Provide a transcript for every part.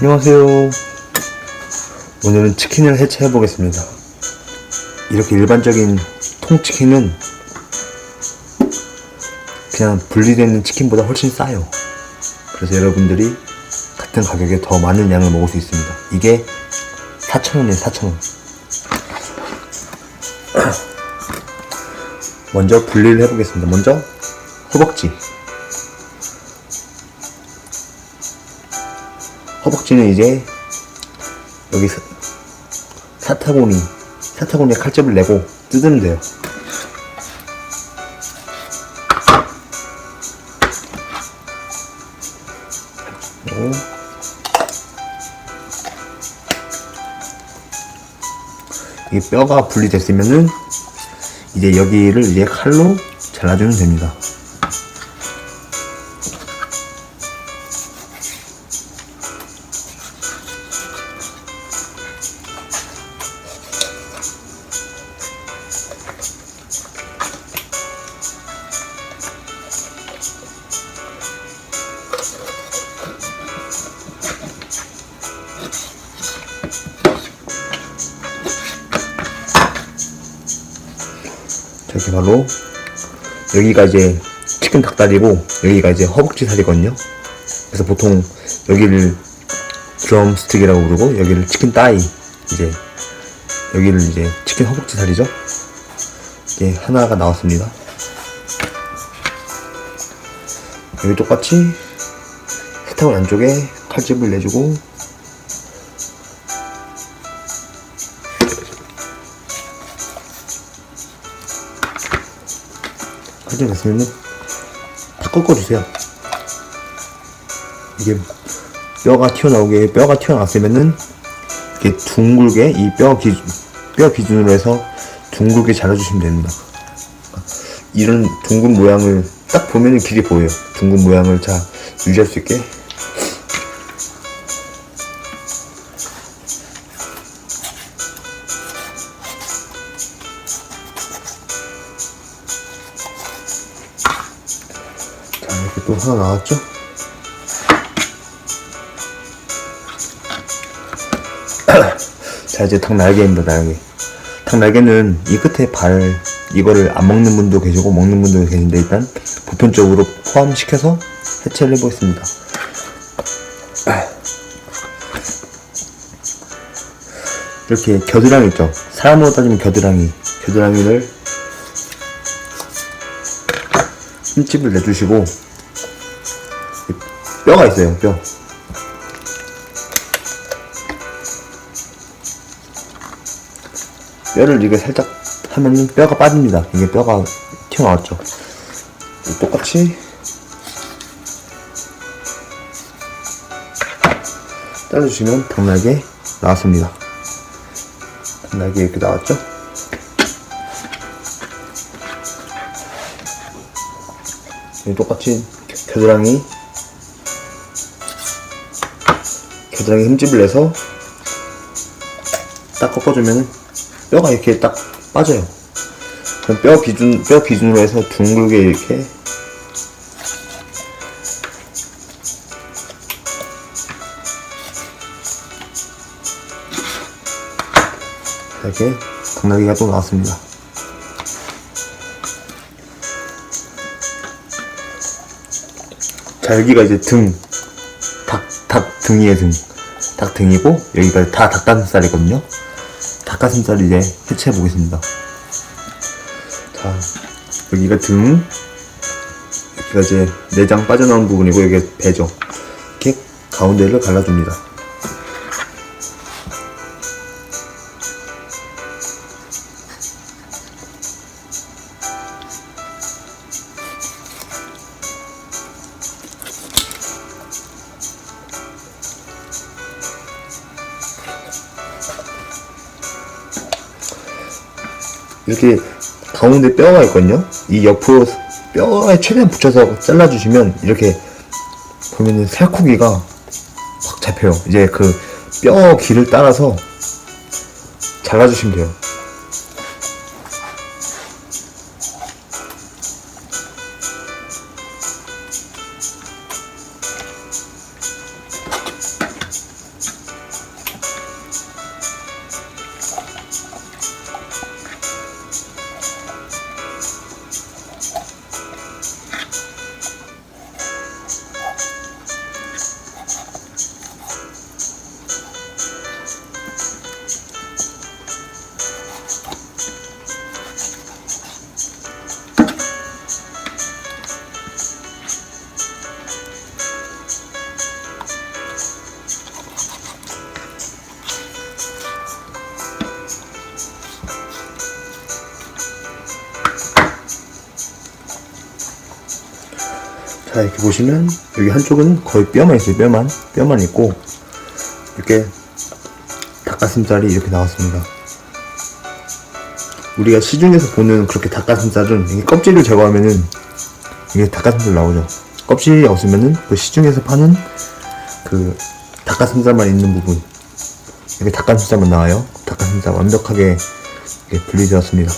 안녕하세요. 오늘은 치킨을 해체해 보겠습니다. 이렇게 일반적인 통치킨은 그냥 분리되는 치킨보다 훨씬 싸요. 그래서 여러분들이 같은 가격에 더 많은 양을 먹을 수 있습니다. 이게 4,000원이에요, 4,000원. 먼저 분리를 해보겠습니다. 먼저 허벅지. 허벅지는 이제 여기 사- 사타구니 사타구니에 칼집을 내고 뜯으면 돼요. 이 뼈가 분리됐으면은 이제 여기를 이제 칼로 잘라주면 됩니다. 저기 바로 여기가 이제 치킨 닭다리고 여기가 이제 허벅지 살이거든요. 그래서 보통 여기를 드럼 스틱이라고 부르고 여기를 치킨 따이 이제 여기를 이제 치킨 허벅지 살이죠. 이게 하나가 나왔습니다. 여기 똑같이 세탁원 안쪽에 칼집을 내주고 칼집 됐으면은 다 꺾어주세요. 이게 뼈가 튀어나오게 뼈가 튀어나왔으면은 이렇게 둥글게 이 뼈 기준 뼈 기준으로 해서 둥글게 잘라주시면 됩니다. 이런 둥근 모양을 딱 보면은 길이 보여요. 둥근 모양을 잘 유지할 수 있게 또 하나 나왔죠? 자 이제 닭 날개입니다 날개. 닭 날개는 이 끝에 발 이거를 안 먹는 분도 계시고 먹는 분도 계신데 일단 보편적으로 포함시켜서 해체를 해보겠습니다. 이렇게 겨드랑이 있죠? 사람으로 따지면 겨드랑이. 겨드랑이를 힘집을 내주시고 뼈가 있어요 뼈. 뼈를 이게 살짝 하면은 뼈가 빠집니다. 이게 뼈가 튀어나왔죠. 똑같이. 잘라주시면 닭날개 나왔습니다. 닭날개 이렇게 나왔죠? 똑같이 겨드랑이 겨드랑이 힘집을 내서 딱 꺾어주면 뼈가 이렇게 딱 빠져요. 그럼 뼈 기준 뼈 기준으로 해서 둥글게 이렇게 이렇게 당나귀가 또 나왔습니다. 자 여기가 이제 등, 닭, 닭 등이의 등, 닭 등이고 여기가 다 닭가슴살이거든요. 닭가슴살 이제 해체해 보겠습니다. 자 여기가 등, 여기가 이제 내장 빠져나온 부분이고 여기가 배죠. 이렇게 가운데를 갈라줍니다. 이렇게 가운데 뼈가 있거든요. 이 옆으로 뼈에 최대한 붙여서 잘라주시면 이렇게 보면은 살코기가 확 잡혀요. 이제 그 뼈 길을 따라서 잘라주시면 돼요. 자 이렇게 보시면 여기 한쪽은 거의 뼈만 있어요 뼈만. 뼈만 있고 이렇게 닭가슴살이 이렇게 나왔습니다. 우리가 시중에서 보는 그렇게 닭가슴살은 이게 껍질을 제거하면은 이게 닭가슴살 나오죠. 껍질이 없으면은 그 시중에서 파는 그 닭가슴살만 있는 부분 이렇게 닭가슴살만 나와요. 닭가슴살 완벽하게 분리되었습니다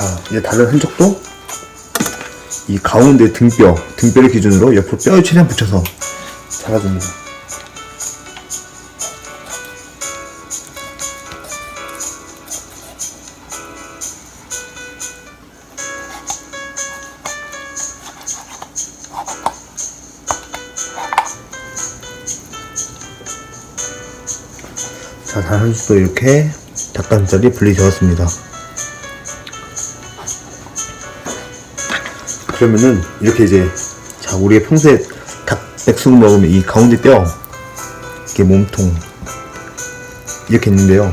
자 이제 다른 한쪽도 이 가운데 등뼈 등뼈를 기준으로 옆으로 뼈를 최대한 붙여서 잘라줍니다. 자 다른 한쪽도 이렇게 닭가슴살이 분리되었습니다 그러면은 이렇게 이제 자 우리가 평소에 닭 백숙 먹으면 이 가운데 뼈 이게 몸통 이렇게 있는데요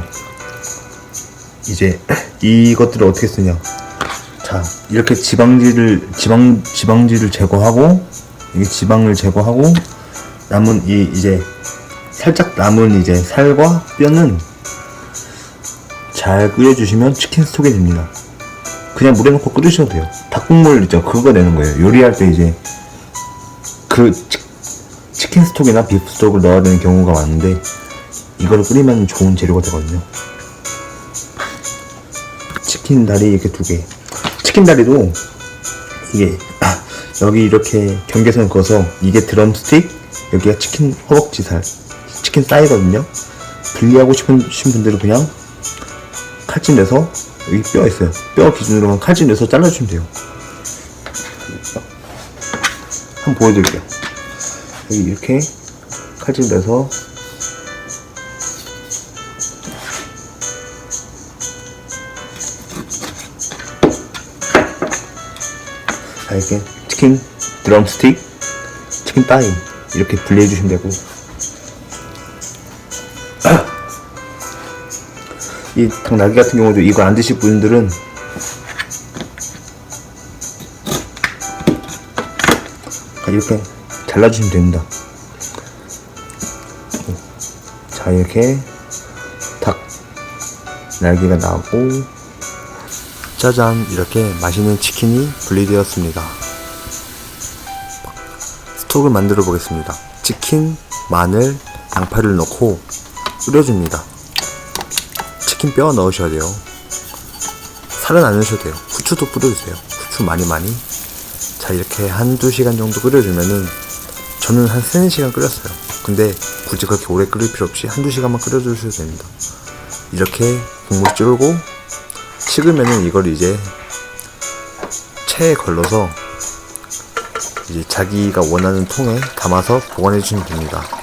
이제 이것들을 어떻게 쓰냐 자 이렇게 지방질을 지방 지방질을 제거하고 이 지방을 제거하고 남은 이 이제 살짝 남은 이제 살과 뼈는 잘 끓여주시면 치킨 스톡이 됩니다. 그냥 물에 넣고 끓이셔도 돼요. 닭국물 있죠? 그거 내는 거예요. 요리할 때 이제 그 치, 치킨 스톡이나 비프 스톡을 넣어야 되는 경우가 많은데 이거를 끓이면 좋은 재료가 되거든요. 치킨 다리 이렇게 두 개. 치킨 다리도 이게 아, 여기 이렇게 경계선 그어서 이게 드럼 스틱 여기가 치킨 허벅지 살 치킨 사이거든요. 분리하고 싶으신 분들은 그냥 칼집 내서 여기 뼈 있어요. 뼈 기준으로 칼집 내서 잘라주시면 돼요. 한번 보여드릴게요. 여기 이렇게 칼집 내서 자 이렇게 치킨 드럼스틱, 치킨 따위 이렇게 분리해 주시면 되고 이 닭날개 같은 경우도 이거 안 드실 분들은 이렇게 잘라주시면 됩니다. 자 이렇게 닭 날개가 나오고 짜잔 이렇게 맛있는 치킨이 분리되었습니다. 스톡을 만들어 보겠습니다. 치킨, 마늘, 양파를 넣고 끓여줍니다. 치킨 뼈 넣으셔야 돼요. 살은 안 넣으셔도 돼요. 후추도 뿌려주세요. 후추 많이 많이. 자, 이렇게 한두 시간 정도 끓여주면은 저는 한 3, 4시간 끓였어요. 근데 굳이 그렇게 오래 끓일 필요 없이 한두 시간만 끓여주셔도 됩니다. 이렇게 국물 쫄고 식으면은 이걸 이제 체에 걸러서 이제 자기가 원하는 통에 담아서 보관해 주시면 됩니다.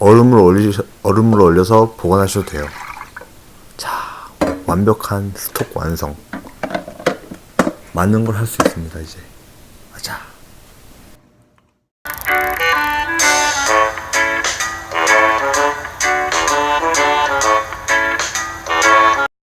얼음을 올리 얼음을 올려서 보관하셔도 돼요. 자, 완벽한 스톡 완성. 많은 걸할 수 있습니다, 이제. 자.